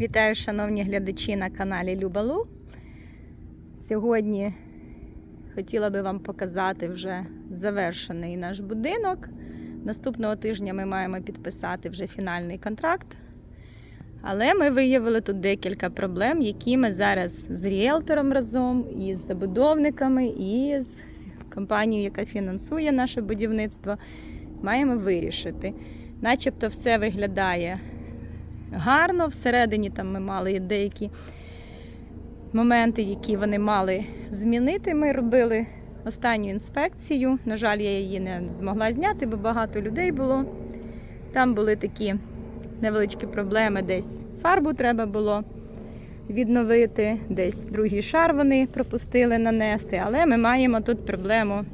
Вітаю, шановні глядачі на каналі Любалу. Сьогодні хотіла би вам показати вже завершений наш будинок. Наступного тижня ми маємо підписати вже фінальний контракт. Але ми виявили тут декілька проблем, які ми зараз з ріелтором разом, і з забудовниками, і з компанією, яка фінансує наше будівництво, маємо вирішити. Начебто все виглядає гарно. Всередині там ми мали деякі моменти, які вони мали змінити. Ми робили останню інспекцію. На жаль, я її не змогла зняти, бо багато людей було. Там були такі невеличкі проблеми, десь фарбу треба було відновити, десь другий шар вони пропустили нанести. Але ми маємо тут проблему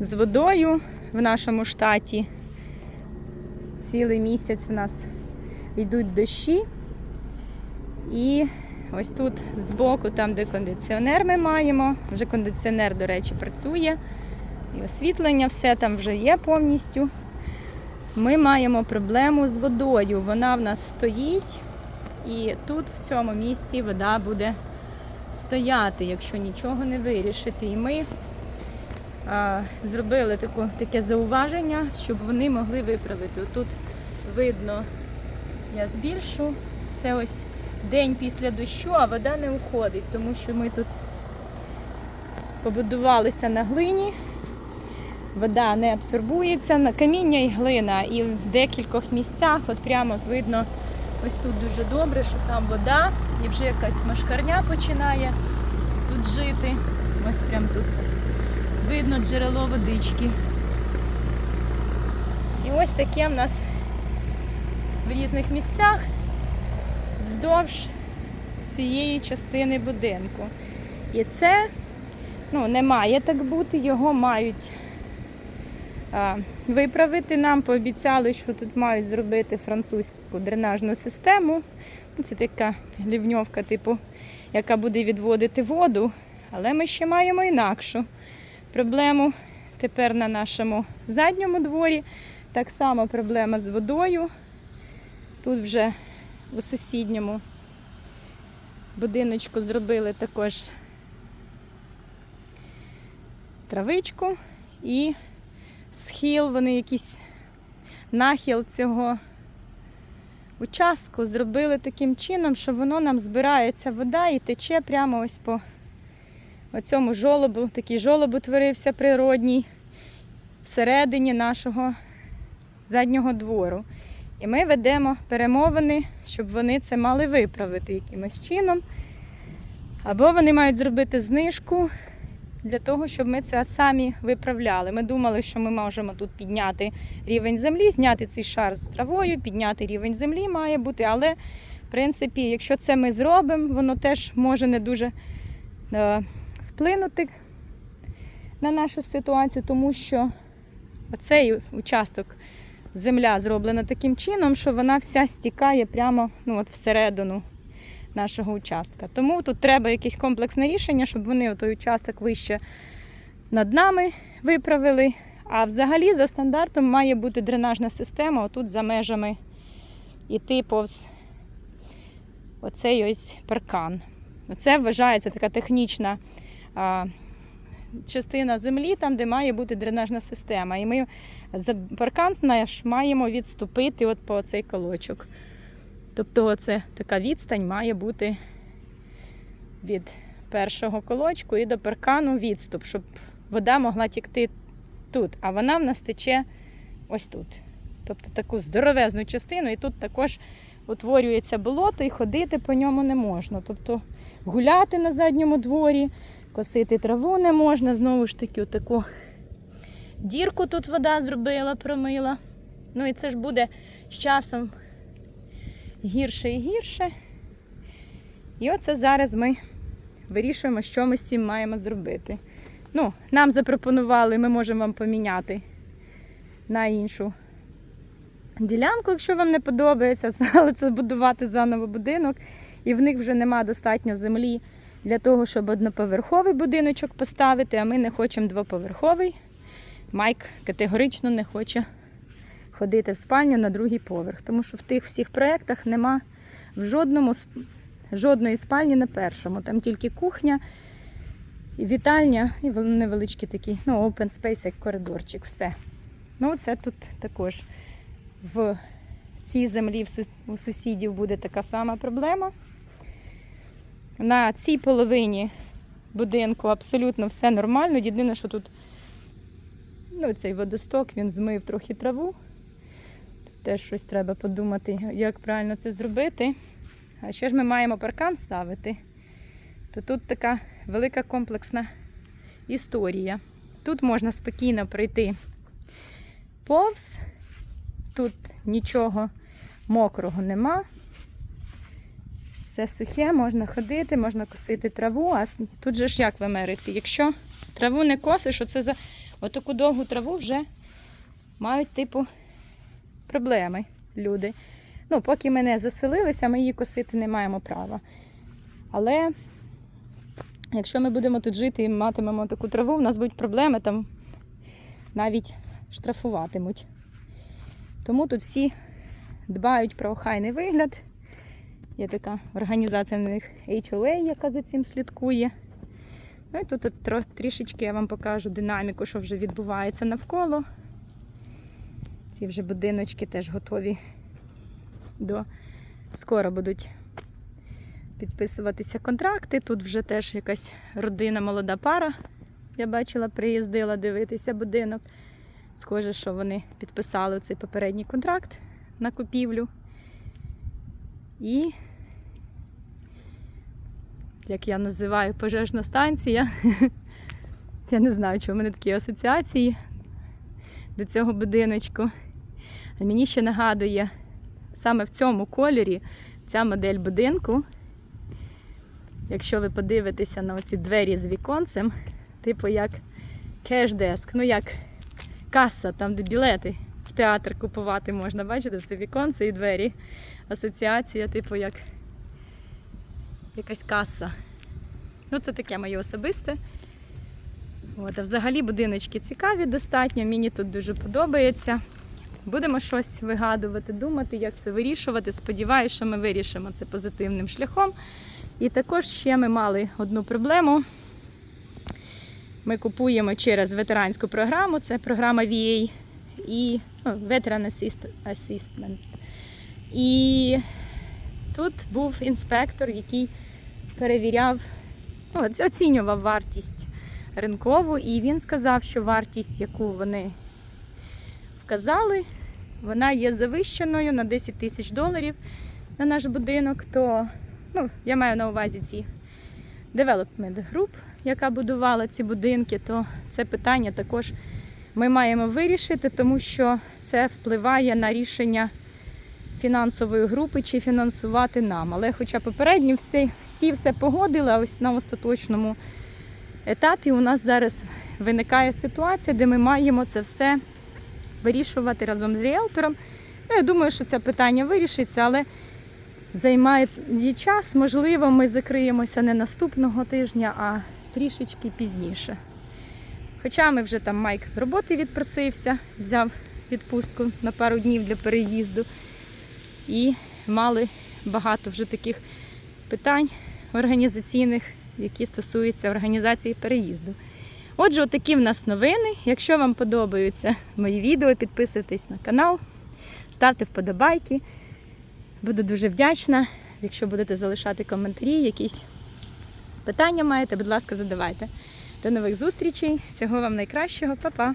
з водою в нашому штаті. Цілий місяць в нас йдуть дощі. І ось тут збоку, там, де кондиціонер ми маємо, вже кондиціонер, до речі, працює. І освітлення, все там вже є повністю. Ми маємо проблему з водою. Вона в нас стоїть, і тут, в цьому місці, вода буде стояти, якщо нічого не вирішити. І ми а, зробили таку, таке зауваження, щоб вони могли виправити. Тут видно, я збільшу. Це ось день після дощу, а вода не уходить, тому що ми тут побудувалися на глині. Вода не абсорбується на каміння і глина. І в декількох місцях, от прямо видно, ось тут дуже добре, що там вода, і вже якась машкарня починає тут жити. Ось прямо тут видно джерело водички. І ось таке в нас в різних місцях вздовж цієї частини будинку. І це ну, не має так бути, його мають а, виправити. Нам пообіцяли, що тут мають зробити французьку дренажну систему. Це така лівньовка, типу, яка буде відводити воду. Але ми ще маємо інакшу проблему тепер на нашому задньому дворі. Так само проблема з водою. Тут вже у сусідньому будиночку зробили також травичку і схил, вони якийсь нахил цього участку зробили таким чином, що воно нам збирається вода і тече прямо ось по оцьому жолобу. Такий жолоб утворився природній всередині нашого заднього двору. І ми ведемо перемовини, щоб вони це мали виправити якимось чином. Або вони мають зробити знижку для того, щоб ми це самі виправляли. Ми думали, що ми можемо тут підняти рівень землі, зняти цей шар з травою, підняти рівень землі має бути. Але, в принципі, якщо це ми зробимо, воно теж може не дуже е, вплинути на нашу ситуацію, тому що оцей участок земля зроблена таким чином, що вона вся стікає прямо ну, от всередину нашого участка. Тому тут треба якесь комплексне рішення, щоб вони той участок вище над нами виправили. А взагалі, за стандартом, має бути дренажна система отут за межами іти повз оцей ось паркан. Оце вважається така технічна частина землі, там, де має бути дренажна система. І ми за паркан наш маємо відступити от по цей колочок. Тобто оце така відстань має бути від першого колочку і до паркану відступ, щоб вода могла тікти тут, а вона в нас тече ось тут. Тобто таку здоровезну частину, і тут також утворюється болото і ходити по ньому не можна. Тобто гуляти на задньому дворі, косити траву не можна. Знову ж таки, таку дірку тут вода зробила, промила. Ну і це ж буде з часом гірше і гірше. І оце зараз ми вирішуємо, що ми з цим маємо зробити. Ну, Нам запропонували, ми можемо вам поміняти на іншу ділянку, якщо вам не подобається, але це будувати заново будинок. І в них вже нема достатньо землі для того, щоб одноповерховий будиночок поставити, а ми не хочемо двоповерховий. Майк категорично не хоче ходити в спальню на другий поверх, тому що в тих всіх проєктах нема в жодному жодної спальні на першому. Там тільки кухня, вітальня, і невеличкий такий, ну, open space, як коридорчик, все. Ну, це тут також в цій землі у сусідів буде така сама проблема. На цій половині будинку абсолютно все нормально. Єдине, що тут ну, цей водосток, він змив трохи траву. Тут теж щось треба подумати, як правильно це зробити. А ще ж ми маємо паркан ставити. То тут така велика комплексна історія. Тут можна спокійно пройти повз, тут нічого мокрого нема. Все сухе, можна ходити, можна косити траву. А тут же ж як в Америці, якщо траву не косиш, оце за отаку довгу траву вже мають, типу, проблеми люди. Ну, поки ми не заселилися, ми її косити не маємо права. Але якщо ми будемо тут жити і матимемо таку траву, в нас будуть проблеми, там навіть штрафуватимуть. Тому тут всі дбають про охайний вигляд. Є така організація в них HOA, яка за цим слідкує. Ну і тут от трішечки я вам покажу динаміку, що вже відбувається навколо. Ці вже будиночки теж готові до скоро будуть підписуватися контракти. Тут вже теж якась родина, молода пара. Я бачила, приїздила дивитися будинок. Схоже, що вони підписали цей попередній контракт на купівлю. І, як я називаю, пожежна станція. Я не знаю, чому в мене такі асоціації до цього будиночку. Мені ще нагадує, саме в цьому кольорі ця модель будинку. Якщо ви подивитеся на оці двері з віконцем, типу як кеш-деск, ну як каса, там де білети театр купувати можна. Бачите, це віконце і двері. Асоціація, типу, як якась каса. Ну, це таке моє особисте. От, а взагалі будиночки цікаві достатньо, мені тут дуже подобається. Будемо щось вигадувати, думати, як це вирішувати. Сподіваюся, що ми вирішимо це позитивним шляхом. І також ще ми мали одну проблему. Ми купуємо через ветеранську програму, це програма VA і ну, Veteran Assist- Assistment. І тут був інспектор, який перевіряв, ну, оцінював вартість ринкову, і він сказав, що вартість, яку вони вказали, вона є завищеною на 10 тисяч доларів на наш будинок. То ну, я маю на увазі ці development group, яка будувала ці будинки, то це питання також ми маємо вирішити, тому що це впливає на рішення фінансової групи, чи фінансувати нам. Але хоча попередні всі, всі все погодили, а ось на остаточному етапі у нас зараз виникає ситуація, де ми маємо це все вирішувати разом з ріелтором. Ну, я думаю, що це питання вирішиться, але займає її час. Можливо, ми закриємося не наступного тижня, а трішечки пізніше. Хоча ми вже там Майк з роботи відпросився, взяв відпустку на пару днів для переїзду і мали багато вже таких питань організаційних, які стосуються організації переїзду. Отже, отакі в нас новини. Якщо вам подобаються мої відео, підписуйтесь на канал, ставте вподобайки. Буду дуже вдячна, якщо будете залишати коментарі, якісь питання маєте, будь ласка, задавайте. До нових зустрічей. Всього вам найкращого, Па-па!